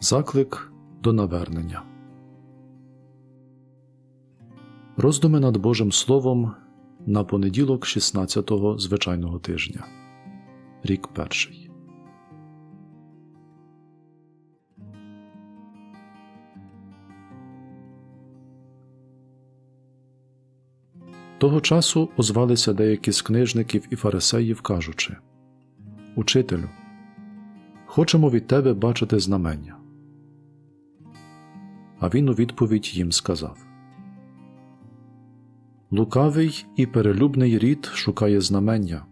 Заклик до навернення. Роздуми над Божим Словом на понеділок 16-го звичайного тижня. Рік перший. Того часу озвалися деякі з книжників і фарисеїв, кажучи Учителю, хочемо від тебе бачити знамення. А він у відповідь їм сказав Лукавий і перелюбний рід шукає знамення,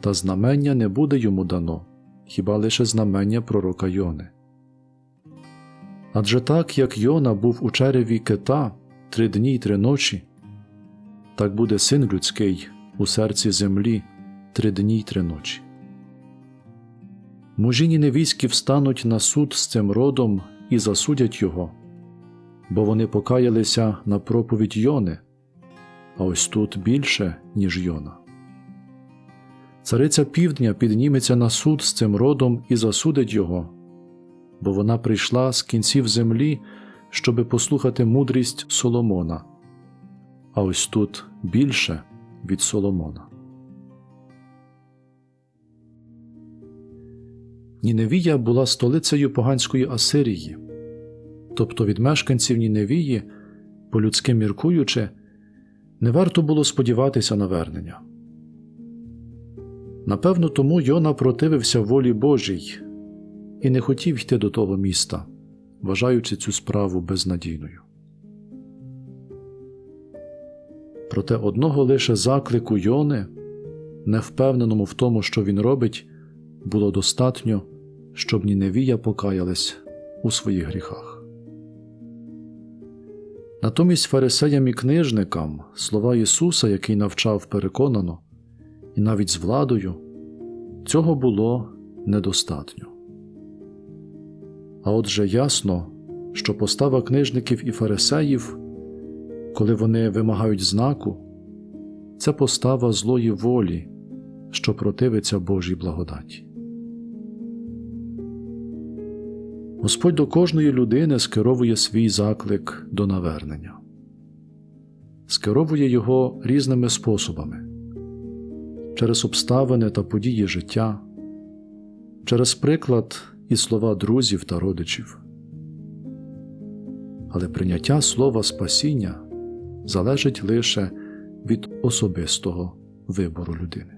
та знамення не буде йому дано, хіба лише знамення пророка Йони. Адже так, як Йона був у череві кита три дні й три ночі, так буде син людський у серці землі три дні й три ночі. Мужі невійські встануть на суд з цим родом і засудять його, бо вони покаялися на проповідь Йони, а ось тут більше, ніж Йона. Цариця півдня підніметься на суд з цим родом і засудить його, бо вона прийшла з кінців землі, щоби послухати мудрість Соломона, а ось тут більше від Соломона. Ніневія була столицею поганської Асирії, тобто від мешканців Ніневії, по людськи міркуючи, не варто було сподіватися на вернення. Напевно, тому Йона противився волі Божій і не хотів йти до того міста, вважаючи цю справу безнадійною. Проте одного лише заклику Йони, невпевненому в тому, що він робить, було достатньо, щоб Ніневія покаялась у своїх гріхах. Натомість фарисеям і книжникам слова Ісуса, який навчав переконано, і навіть з владою, цього було недостатньо. А отже ясно, що постава книжників і фарисеїв, коли вони вимагають знаку, це постава злої волі, що противиться Божій благодаті. Господь до кожної людини скеровує свій заклик до навернення, скеровує його різними способами через обставини та події життя, через приклад і слова друзів та родичів. Але прийняття слова спасіння залежить лише від особистого вибору людини.